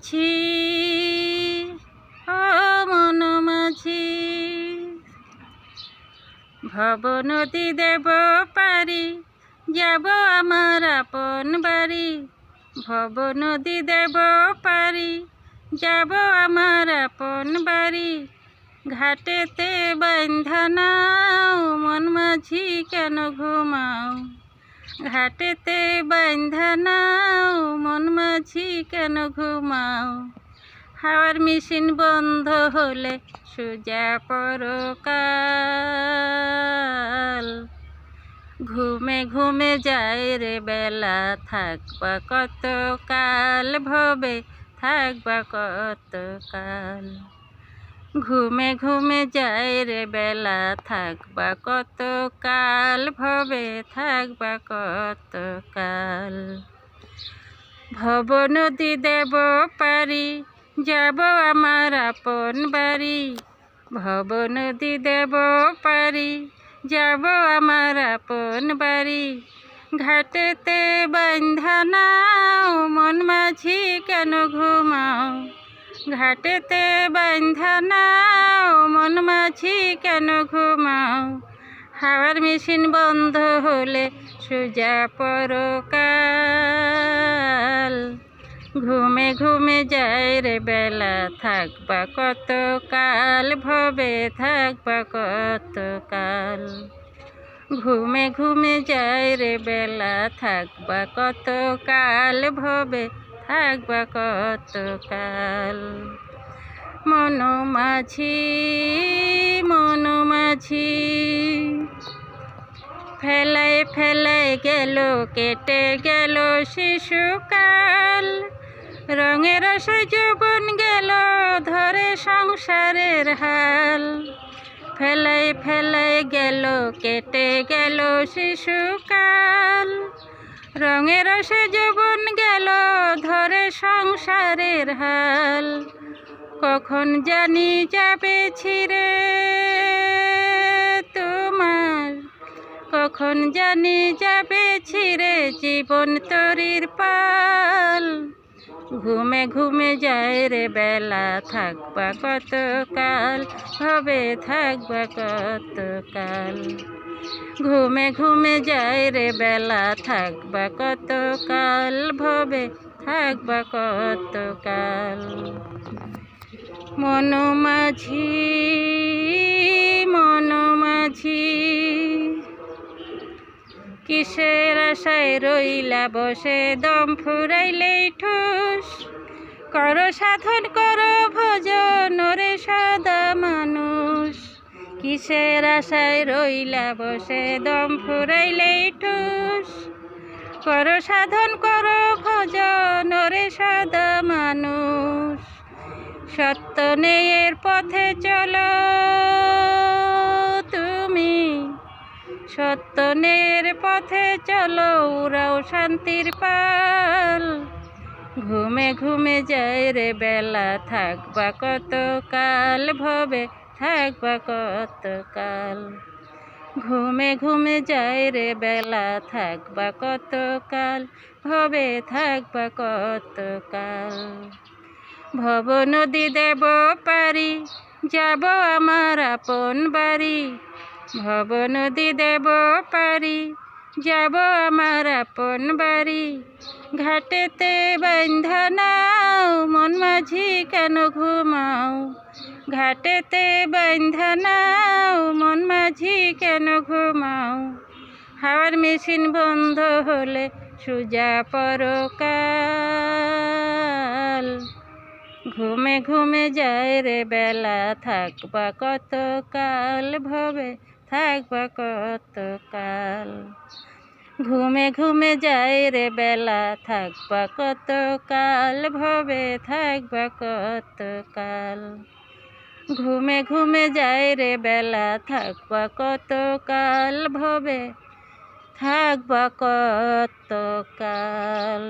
মাঝি মন মাঝি। ভব নদী দেব পারি, যাব আমার আপন বাড়ি। ভব নদী দেব পারি, যাব আমার আপন বাড়ি। ঘাটেতে বান্ধানাও মন মাঝি কেন ঘুমাও? ঘাটেতে বান্ধানাও মন মাঝি কেন ঘুমাও? হাওয়ার মেশিন বন্ধ হলে সোজা পরকাল। ঘুমে ঘুমে যায় রে বেলা, থাকবা কত কাল ভবে থাকবা কত কাল ঘুমে ঘুমে যায় রে বেলা, থাকবা কত কাল ভবে থাকবা কত কাল ভব নদী দেব পারি, যাব আমার আপন বাড়ি। ভব নদী দেব পারি, যাব আমার আপন বাড়ি। ঘাটেতে বান্ধানাও মন মাঝি কেন ঘুমাও? ঘাটেতে বান্ধানাও মন মাঝি কেন ঘুমাও? হাওয়ার মেশিন বন্ধ হলে সোজা পরকাল। ঘুমে ঘুমে যায় রে বেলা, থাকবা কত কাল ভবে থাকবা কত কাল ঘুমে ঘুমে যায় রে বেলা, থাকবা কত কাল ভবে থাকবা কতকাল মন মাঝি মন মাঝি ফেলায় ফেলায় গেল, কেটে গেল শিশুকাল। রঙের সে যৌবন গেল, ধরে সংসারের হাল। ফেলাই ফেলাই গেল, কেটে গেল শিশুকাল। রঙের সে যৌবন গেল ধরে সংসারের হাল। কখন জানি যাবে ছিঁড়ে তোমার? কখন জানি যাবে ছিঁড়ে জীবন তরির পাল? ঘুমে ঘুমে যায় রে বেলা, থাকবা কত কাল হবে থাকবা কত কাল ঘুমে ঘুমে যায় রে বেলা, থাকবা কত কাল ভবে থাকবা কত কাল মন মাঝি মন মাঝি, কিসের আশায় রইলা বসে? দম ফুরাইলেই ঠুস। কর সাধন, কর ভজন রে সদা মানুষ। কিসের আশায় রইলা বসে? দম ফুরাইলেই ঠুস। কর সাধন, কর ভজন রে সদা মানুষ। সত্য নেয়ের পথে চলো। তুমি সত্যনের পথে চলো, উড়াও শান্তির পাল। ঘুমে ঘুমে যায় রে বেলা, থাকবা কত কাল ভবে থাকবা কত কাল ঘুমে ঘুমে যায় রে বেলা, থাকবা কতকাল? ভবে থাকবা কতকাল? ভব নদী দেব পারি, যাব আমার আপন বাড়ি। ভব নদী দেব পারি, যাব আমার আপন বাড়ি। ঘাটেতে বান্ধানাও মন মাঝি কেন ঘুমাও? ঘাটেতে বান্ধানাও মন মাঝি কেন ঘুমাও? হাওয়ার মেশিন বন্ধ হলে সুজা পরকাল। ঘুমে ঘুমে যায় রে বেলা, থাকবা কত কাল ভবে থাকবা কত কাল ঘুমে ঘুমে যায় রে বেলা, থাকবা কত কাল ভবে থাকবা কত কাল ঘুমে ঘুমে যায় রে বেলা থাকবা কত কাল ভবে? থাকবা কত কাল